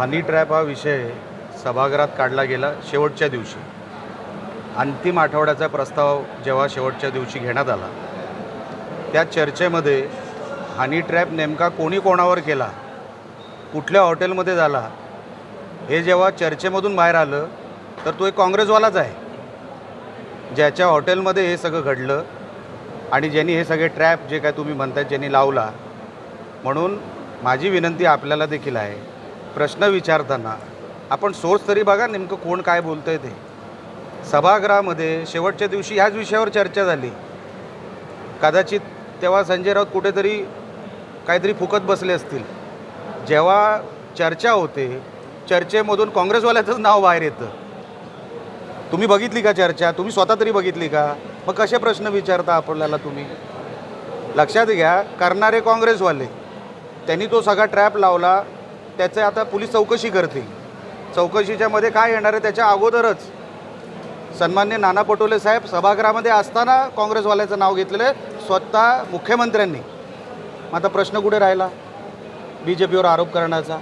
Honey trap हा विषय सभागृहात काढला गेला शेवटच्या दिवशी. अंतिम आठवड्याचा प्रस्ताव जेव्हा शेवटच्या दिवशी घेण्यात आला त्या चर्चेमध्ये हनी ट्रॅप नेमका कोणी कोणावर केला कुठल्या हॉटेलमध्ये झाला हे जेव्हा चर्चेमधून बाहेर आलं तर तो एक काँग्रेसवालाच आहे ज्याच्या हॉटेलमध्ये हे सगळं घडलं आणि ज्यांनी हे सगळे ट्रॅप जे काय तुम्ही म्हणतात ज्यांनी लावला म्हणून माझी विनंती आपल्याला देखील आहे प्रश्न विचारताना आपण सोर्स तरी बघा नेमकं कोण काय बोलतंय ते. सभागृहामध्ये शेवटच्या दिवशी ह्याच विषयावर चर्चा झाली. कदाचित तेव्हा संजय राऊत कुठेतरी काहीतरी फुकत बसले असतील. जेव्हा चर्चा होते चर्चेमधून काँग्रेसवाल्याचंच नाव बाहेर येतं. तुम्ही बघितली का चर्चा? तुम्ही स्वतः तरी बघितली का? मग कसे प्रश्न विचारता आपल्याला तुम्ही? लक्षात घ्या करणारे काँग्रेसवाले त्यांनी तो सगळा ट्रॅप लावला त्याचं आता पोलीस चौकशी करतील. चौकशीच्यामध्ये काय येणार आहे त्याच्या अगोदरच सन्मान्य नाना पटोले साहेब सभागृहामध्ये असताना काँग्रेसवाल्याचं नाव घेतलेलं आहे. स्वतः मुख्यमंत्र्यांनी. मग आता प्रश्न कुठे राहिला? बी जे पीवर आरोप करण्याचा.